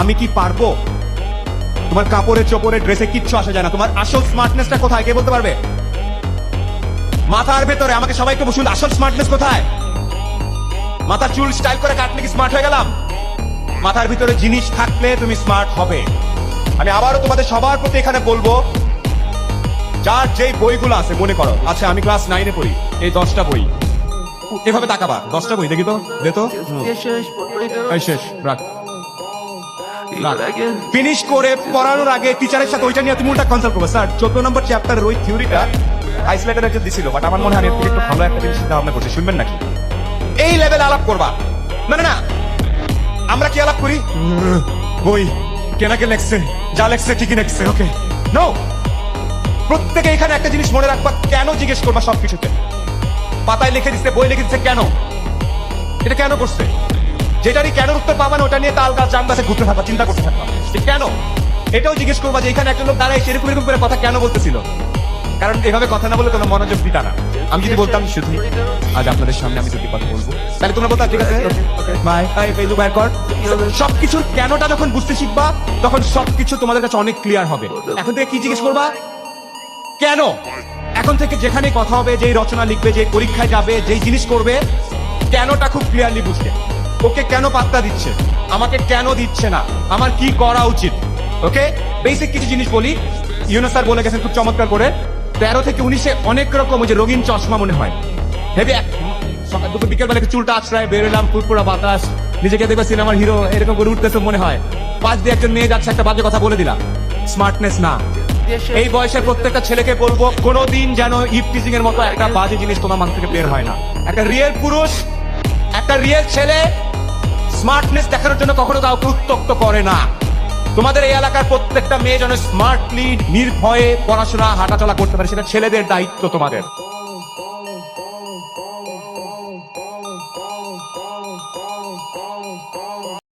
আমি কি পারব? তোমার কাপড়ে চোপড়ে ড্রেসে কিচ্ছু আসা যায় না। তোমার আসল স্মার্টনেসটা কোথায়? কে বলতে পারবে? মাথার ভেতরে আমাকে সবাই একটু বসুন। আসল স্মার্টনেস কোথায়? মাথার চুল স্টাইল করে কাটলে কি স্মার্ট হয়ে গেলাম? মাথার ভিতরে জিনিস থাকলে তুমি স্মার্ট হবে। আমি আবারও তোমাদের সবার প্রতি এখানে বলব যার যেই বইগুলো আছে মনে করো। আচ্ছা আমি ক্লাস নাইনে পড়ি। এই দশটা বই। এভাবে তাকাবা। দশটা বই দেখি তো। দে তো। শেষ রাখ। ফিনিশ করে পড়ানোর আগে টিচারের সাথে ওইটা নিয়ে তুমি উল্টা কনসাল্ট করবে। স্যার চোদ্দ নম্বর চ্যাপ্টারের ওই থিওরিটা একটা দিছিল বাট আমার মনে হয় একটু ভালো একটা জিনিস চিন্তা করছে। শুনবেন নাকি? এই লেভেল আলাপ করবা। না আমরা কি আলাপ করি? বই। কেনাকে লেখছে? যা লেখছে ঠিকই লেখছে ওকে নো প্রত্যেকে এখানে একটা জিনিস মনে রাখবা, কেন জিজ্ঞেস করবা সবকিছুতে? পাতায় লিখে দিচ্ছে, বই লিখে দিচ্ছে, কেন? এটা কেন করছে? যেটারই কেন উত্তর পাবা না ওটা নিয়ে তাল গাছ জাম গাছে ঘুরতে থাকবা চিন্তা করতে থাকবা। কেন? এটাও জিজ্ঞেস করবা যে এখানে একটা লোক দাঁড়ায় সেরকম এরকম করে কথা কেন বলতেছিল? কারণ এভাবে কথা না বলে কোনো মনোযোগ দিতা না। আমি যদি বলতাম শুধু আজ আপনাদের সামনে আমি দুটি কথা বলব। তাহলে তোমরা বলতা ঠিক আছে বাই বাই ফেসবুক বাইর কর? সবকিছুর কেনটা যখন বুঝতে শিখবা তখন সবকিছু তোমাদের কাছে অনেক ক্লিয়ার হবে। এখন থেকে কি জিজ্ঞেস করবা? কেন? এখন থেকে যেখানে কথা হবে যেই রচনা লিখবে যে পরীক্ষায় যাবে যেই জিনিস করবে কেনটা খুব ক্লিয়ারলি বুঝবে। ওকে কেন পাত্তা দিচ্ছে? আমাকে কেন দিচ্ছে না? আমার কি করা উচিত? ওকে? বেসিক কিছু জিনিস বলি। ইউনো স্যার বলে গেছেন খুব চমৎকার করে তেরো থেকে উনিশে অনেক রকম ওই যে রঙিন চশমা মনে হয়। হেবি সকাল দুপুর বিকেল বেলা একটু চুলটা আছড়ায় বেরোলাম ফুরফুরা বাতাস নিজেকে দেখবে সিনেমার হিরো এরকম করে উঠতেছে মনে হয়। পাঁচ দিয়ে একজন মেয়ে যাচ্ছে একটা বাজে কথা বলে দিলাম। স্মার্টনেস না। এই বয়সের প্রত্যেকটা ছেলেকে বলব কোনোদিন যেন ইপ টিচিং এর মতো একটা বাজে জিনিস তোমার মান থেকে বের হয় না। একটা রিয়েল পুরুষ একটা রিয়েল ছেলে স্মার্টনেস দেখানোর জন্য কখনো কাউকে উত্তক্ত করে না। তোমাদের এই এলাকার প্রত্যেকটা মেয়ে যেন স্মার্টলি নির্ভয়ে পড়াশোনা, হাঁটাচলা করতে পারে, সেটা ছেলেদের দায়িত্ব তোমাদের।